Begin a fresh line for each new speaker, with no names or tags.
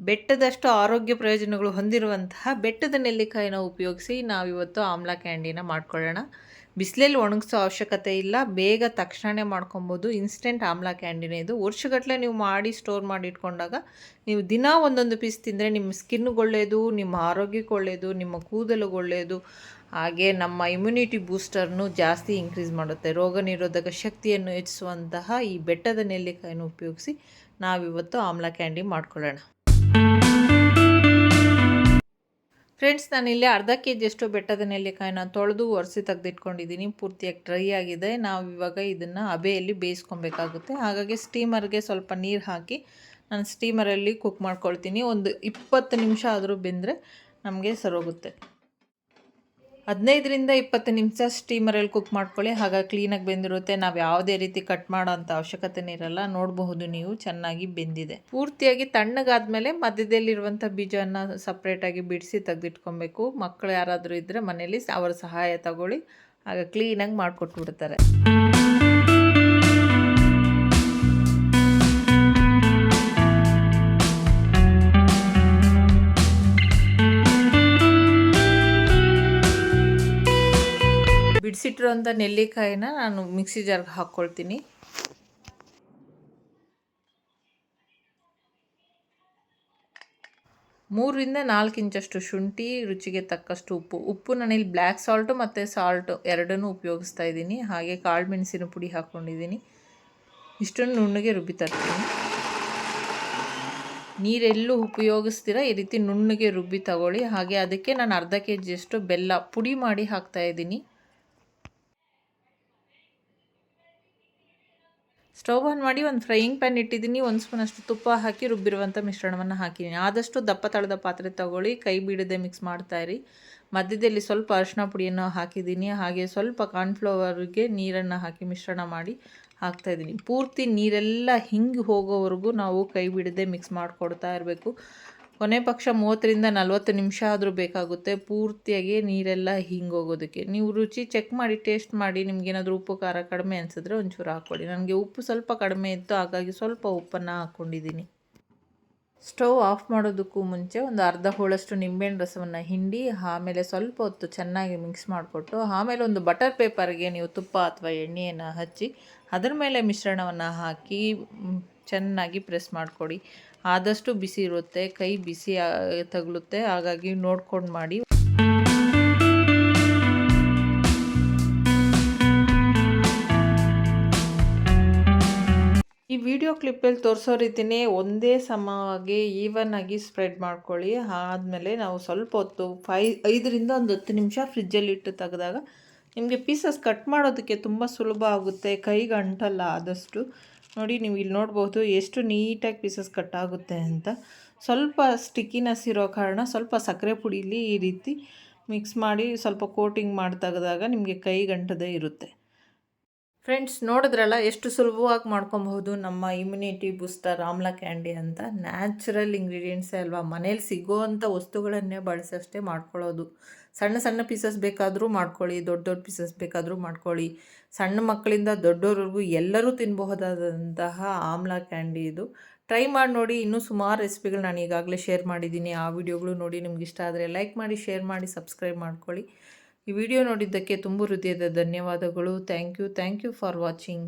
ಬೆಟ್ಟದಷ್ಟು ಆರೋಗ್ಯ ಪ್ರಯೋಜನಗಳು ಹೊಂದಿರುವಂತಹ ಬೆಟ್ಟದ ನೆಲ್ಲಿಕಾಯಿನ ಉಪಯೋಗಿಸಿ ನಾವಿವತ್ತು ಆಮ್ಲ ಕ್ಯಾಂಡಿನ ಮಾಡ್ಕೊಳ್ಳೋಣ. ಬಿಸಿಲಲ್ಲಿ ಒಣಗಿಸೋ ಅವಶ್ಯಕತೆ ಇಲ್ಲ. ಬೇಗ ತಕ್ಷಣವೇ ಮಾಡ್ಕೊಬೋದು. ಇನ್ಸ್ಟೆಂಟ್ ಆಮ್ಲ ಕ್ಯಾಂಡಿನೇ ಇದು. ವರ್ಷಗಟ್ಟಲೆ ನೀವು ಮಾಡಿ, ಸ್ಟೋರ್ ಮಾಡಿ ಇಟ್ಕೊಂಡಾಗ ನೀವು ದಿನ ಒಂದೊಂದು ಪೀಸ್ ತಿಂದರೆ ನಿಮ್ಮ ಸ್ಕಿನ್ಗೆ ಒಳ್ಳೆಯದು ನಿಮ್ಮ ಆರೋಗ್ಯಕ್ಕೆ ಒಳ್ಳೆಯದು ನಿಮ್ಮ ಕೂದಲಿಗೆ ಒಳ್ಳೆಯದು ಹಾಗೆ ನಮ್ಮ ಇಮ್ಯುನಿಟಿ ಬೂಸ್ಟರ್ನು ಜಾಸ್ತಿ ಇನ್ಕ್ರೀಸ್ ಮಾಡುತ್ತೆ. ರೋಗ ನಿರೋಧಕ ಶಕ್ತಿಯನ್ನು ಹೆಚ್ಚಿಸುವಂತಹ ಈ ಬೆಟ್ಟದ ನೆಲ್ಲಿಕಾಯನ್ನು ಉಪಯೋಗಿಸಿ ನಾವಿವತ್ತು ಆಮ್ಲ ಕ್ಯಾಂಡಿ ಮಾಡ್ಕೊಳ್ಳೋಣ. ಫ್ರೆಂಡ್ಸ್ ನಾನು ಇಲ್ಲಿ ಅರ್ಧ ಕೆ ಜಿಯಷ್ಟು ಬೆಟ್ಟದ ನೆಲ್ಲಿಕಾಯಿನ ತೊಳೆದು ಒರೆಸಿ ತೆಗೆದಿಟ್ಕೊಂಡಿದ್ದೀನಿ. ಪೂರ್ತಿಯಾಗಿ ಡ್ರೈ ಆಗಿದೆ. ನಾವು ಇವಾಗ ಇದನ್ನು ಹಬೆಯಲ್ಲಿ ಬೇಯಿಸ್ಕೊಬೇಕಾಗುತ್ತೆ. ಹಾಗಾಗಿ ಸ್ಟೀಮರ್ಗೆ ಸ್ವಲ್ಪ ನೀರು ಹಾಕಿ ನಾನು ಸ್ಟೀಮರಲ್ಲಿ ಕುಕ್ ಮಾಡ್ಕೊಳ್ತೀನಿ. ಒಂದು ಇಪ್ಪತ್ತು ನಿಮಿಷ ಆದರೂ ಬೆಂದರೆ ನಮಗೆ ಸರೋಗುತ್ತೆ. ಹದಿನೈದರಿಂದ ಇಪ್ಪತ್ತು ನಿಮಿಷ ಸ್ಟೀಮರಲ್ಲಿ ಕುಕ್ ಮಾಡ್ಕೊಳ್ಳಿ. ಹಾಗಾಗಿ ಕ್ಲೀನಾಗಿ ಬೆಂದಿರುತ್ತೆ. ನಾವು ಯಾವುದೇ ರೀತಿ ಕಟ್ ಮಾಡೋ ಅಂಥ ಅವಶ್ಯಕತೆನೇ ಇರಲ್ಲ. ನೋಡಬಹುದು ನೀವು. ಚೆನ್ನಾಗಿ ಬೆಂದಿದೆ. ಪೂರ್ತಿಯಾಗಿ ತಣ್ಣಗಾದ್ಮೇಲೆ ಮಧ್ಯದಲ್ಲಿರುವಂಥ ಬೀಜವನ್ನು ಸಪ್ರೇಟಾಗಿ ಬಿಡಿಸಿ ತೆಗೆದಿಟ್ಕೊಬೇಕು. ಮಕ್ಕಳು ಯಾರಾದರೂ ಇದ್ದರೆ ಮನೇಲಿ ಅವರ ಸಹಾಯ ತಗೊಳ್ಳಿ. ಆಗ ಕ್ಲೀನಾಗಿ ಮಾಡಿಕೊಟ್ಬಿಡ್ತಾರೆ. ಬಿಡಿಸಿಟ್ಟಿರೋಂಥ ನೆಲ್ಲಿಕಾಯಿನ ನಾನು ಮಿಕ್ಸಿ ಜಾರ್ಗೆ ಹಾಕ್ಕೊಳ್ತೀನಿ. ಮೂರರಿಂದ ನಾಲ್ಕು ಇಂಚಷ್ಟು ಶುಂಠಿ, ರುಚಿಗೆ ತಕ್ಕಷ್ಟು ಉಪ್ಪು. ಉಪ್ಪು ನಾನಿಲ್ಲಿ ಬ್ಲ್ಯಾಕ್ ಸಾಲ್ಟು ಮತ್ತು ಸಾಲ್ಟು ಎರಡನ್ನೂ ಉಪಯೋಗಿಸ್ತಾ ಇದ್ದೀನಿ. ಹಾಗೆ ಕಾಳು ಮೆಣಸಿನ ಪುಡಿ ಹಾಕ್ಕೊಂಡಿದ್ದೀನಿ. ಇಷ್ಟೊಂದು ನುಣ್ಣಗೆ ರುಬ್ಬಿ ತರ್ತೀನಿ. ನೀರೆಲ್ಲೂ ಉಪಯೋಗಿಸ್ತೀರ? ಈ ರೀತಿ ನುಣ್ಣಗೆ ರುಬ್ಬಿ ತಗೊಳ್ಳಿ. ಹಾಗೆ ಅದಕ್ಕೆ ನಾನು ಅರ್ಧ ಕೆ ಜಿಯಷ್ಟು ಬೆಲ್ಲ ಪುಡಿ ಮಾಡಿ ಹಾಕ್ತಾಯಿದ್ದೀನಿ ಸ್ಟವ್ ಆನ್ ಮಾಡಿ ಒಂದು ಫ್ರೈಯಿಂಗ್ ಪ್ಯಾನ್ ಇಟ್ಟಿದ್ದೀನಿ, ಒಂದು ಸ್ಪೂನ್ ಅಷ್ಟು ತುಪ್ಪ ಹಾಕಿ ರುಬ್ಬಿರುವಂಥ ಮಿಶ್ರಣವನ್ನು ಹಾಕಿದ್ದೀನಿ. ಆದಷ್ಟು ದಪ್ಪ ತಳದ ಪಾತ್ರೆ ತಗೊಳ್ಳಿ, ಕೈ ಬಿಡದೆ ಮಿಕ್ಸ್ ಮಾಡ್ತಾಯಿರಿ ಮಧ್ಯದಲ್ಲಿ ಸ್ವಲ್ಪ ಅರಿಶಿನ ಪುಡಿಯನ್ನು ಹಾಕಿದ್ದೀನಿ, ಹಾಗೆ ಸ್ವಲ್ಪ ಕಾರ್ನ್ಫ್ಲವರ್ಗೆ ನೀರನ್ನು ಹಾಕಿ ಮಿಶ್ರಣ ಮಾಡಿ ಹಾಕ್ತಾಯಿದ್ದೀನಿ ಪೂರ್ತಿ ನೀರೆಲ್ಲ ಹಿಂಗೆ ಹೋಗೋವರೆಗೂ ನಾವು ಕೈ ಬಿಡದೆ ಮಿಕ್ಸ್ ಮಾಡಿಕೊಡ್ತಾ ಇರಬೇಕು. ಕೊನೆ ಪಕ್ಷ ಮೂವತ್ತರಿಂದ ನಲ್ವತ್ತು ನಿಮಿಷ ಆದರೂ ಬೇಕಾಗುತ್ತೆ. ಪೂರ್ತಿಯಾಗಿ ನೀರೆಲ್ಲ ಹಿಂಗೋಗೋದಕ್ಕೆ. ನೀವು ರುಚಿ ಚೆಕ್ ಮಾಡಿ ಟೇಸ್ಟ್ ಮಾಡಿ ನಿಮಗೇನಾದರೂ ಉಪ್ಪು, ಖಾರ ಕಡಿಮೆ ಅನಿಸಿದ್ರೆ ಒಂಚೂರು ಹಾಕ್ಕೊಳ್ಳಿ ನನಗೆ ಉಪ್ಪು ಸ್ವಲ್ಪ ಕಡಿಮೆ ಇತ್ತು, ಹಾಗಾಗಿ ಸ್ವಲ್ಪ ಉಪ್ಪನ್ನು ಹಾಕ್ಕೊಂಡಿದ್ದೀನಿ. ಸ್ಟವ್ ಆಫ್ ಮಾಡೋದಕ್ಕೂ ಮುಂಚೆ ಒಂದು ಅರ್ಧ ಹೋಳಷ್ಟು ನಿಂಬೆಹಣ್ಣು ರಸವನ್ನು ಹಿಂಡಿ, ಆಮೇಲೆ ಸ್ವಲ್ಪ ಹೊತ್ತು ಚೆನ್ನಾಗಿ ಮಿಕ್ಸ್ ಮಾಡಿಕೊಟ್ಟು, ಆಮೇಲೆ ಒಂದು ಬಟರ್ ಪೇಪರ್ಗೆ ನೀವು ತುಪ್ಪ ಅಥವಾ ಎಣ್ಣೆಯನ್ನು ಹಚ್ಚಿ, ಅದರ ಮೇಲೆ ಮಿಶ್ರಣವನ್ನು ಹಾಕಿ ಚೆನ್ನಾಗಿ ಪ್ರೆಸ್ ಮಾಡಿಕೊಡಿ. ಆದಷ್ಟು ಬಿಸಿ ಇರುತ್ತೆ, ಕೈ ಬಿಸಿ ತಗಲುತ್ತೆ, ಹಾಗಾಗಿ ನೋಡ್ಕೊಂಡು ಮಾಡಿ. ಈ ವಿಡಿಯೋ ಕ್ಲಿಪ್ಪಲ್ಲಿ ತೋರಿಸೋ ರೀತಿಯೇ ಒಂದೇ ಸಮವಾಗಿ ಈವನ್ ಆಗಿ ಸ್ಪ್ರೆಡ್ ಮಾಡ್ಕೊಳ್ಳಿ. ಆದಮೇಲೆ ನಾವು ಸ್ವಲ್ಪ ಹೊತ್ತು, ಫೈ, ಐದರಿಂದ ಒಂದು ಹತ್ತು ನಿಮಿಷ ಫ್ರಿಜ್ಜಲ್ಲಿ ಇಟ್ಟು ತೆಗೆದಾಗ ನಿಮಗೆ ಪೀಸಸ್ ಕಟ್ ಮಾಡೋದಕ್ಕೆ ತುಂಬ ಸುಲಭ ಆಗುತ್ತೆ. ಕೈಗೆ ಅಂಟಲ್ಲ ಆದಷ್ಟು. ನೋಡಿ ನೀವು ಇಲ್ಲಿ ನೋಡ್ಬೋದು ಎಷ್ಟು ನೀಟಾಗಿ ಪೀಸಸ್ ಕಟ್ ಆಗುತ್ತೆ ಅಂತ. ಸ್ವಲ್ಪ ಸ್ಟಿಕ್ಕಿನೆಸ್ ಇರೋ ಕಾರಣ ಸ್ವಲ್ಪ ಸಕ್ಕರೆ ಪುಡಿಲಿ ಈ ರೀತಿ ಮಿಕ್ಸ್ ಮಾಡಿ ಸ್ವಲ್ಪ ಕೋಟಿಂಗ್ ಮಾಡಿ ತೆಗೆದಾಗ ನಿಮಗೆ ಕೈ ಗಂಟದೇ ಇರುತ್ತೆ. ಫ್ರೆಂಡ್ಸ್ ನೋಡಿದ್ರಲ್ಲ ಎಷ್ಟು ಸುಲಭವಾಗಿ ಮಾಡ್ಕೊಬಹುದು ನಮ್ಮ ಇಮ್ಯುನಿಟಿ ಬೂಸ್ಟರ್ ಆಮ್ಲ ಕ್ಯಾಂಡಿ ಅಂತ? ನ್ಯಾಚುರಲ್ ಇಂಗ್ರೀಡಿಯೆಂಟ್ಸೇ ಅಲ್ವಾ? ಮನೇಲಿ ಸಿಗೋವಂಥ ವಸ್ತುಗಳನ್ನೇ ಬಳಸೋಷ್ಟೇ ಮಾಡ್ಕೊಳ್ಳೋದು. ಸಣ್ಣ ಸಣ್ಣ ಪೀಸಸ್ ಬೇಕಾದರೂ ಮಾಡ್ಕೊಳ್ಳಿ, ದೊಡ್ಡ ದೊಡ್ಡ ಪೀಸಸ್ ಬೇಕಾದರೂ ಮಾಡ್ಕೊಳ್ಳಿ. ಸಣ್ಣ ಮಕ್ಕಳಿಂದ ದೊಡ್ಡವ್ರಿಗೂ ಎಲ್ಲರೂ ತಿನ್ನಬಹುದಾದಂತಹ ಆಮ್ಲ ಕ್ಯಾಂಡಿ ಇದು. ಟ್ರೈ ಮಾಡಿ ನೋಡಿ, ಇನ್ನೂ ಸುಮಾರು ರೆಸಿಪಿಗಳು ನಾನು ಈಗಾಗಲೇ ಶೇರ್ ಮಾಡಿದ್ದೀನಿ. ಆ ವಿಡಿಯೋಗಳು ನೋಡಿ ನಿಮ್ಗೆ ಇಷ್ಟ ಆದರೆ ಲೈಕ್ ಮಾಡಿ ಶೇರ್ ಮಾಡಿ ಸಬ್ಸ್ಕ್ರೈಬ್ ಮಾಡ್ಕೊಳ್ಳಿ. ಈ ವಿಡಿಯೋ ನೋಡಿದ್ದಕ್ಕೆ ತುಂಬ ಹೃದಯದ ಧನ್ಯವಾದಗಳು. Thank you thank you for watching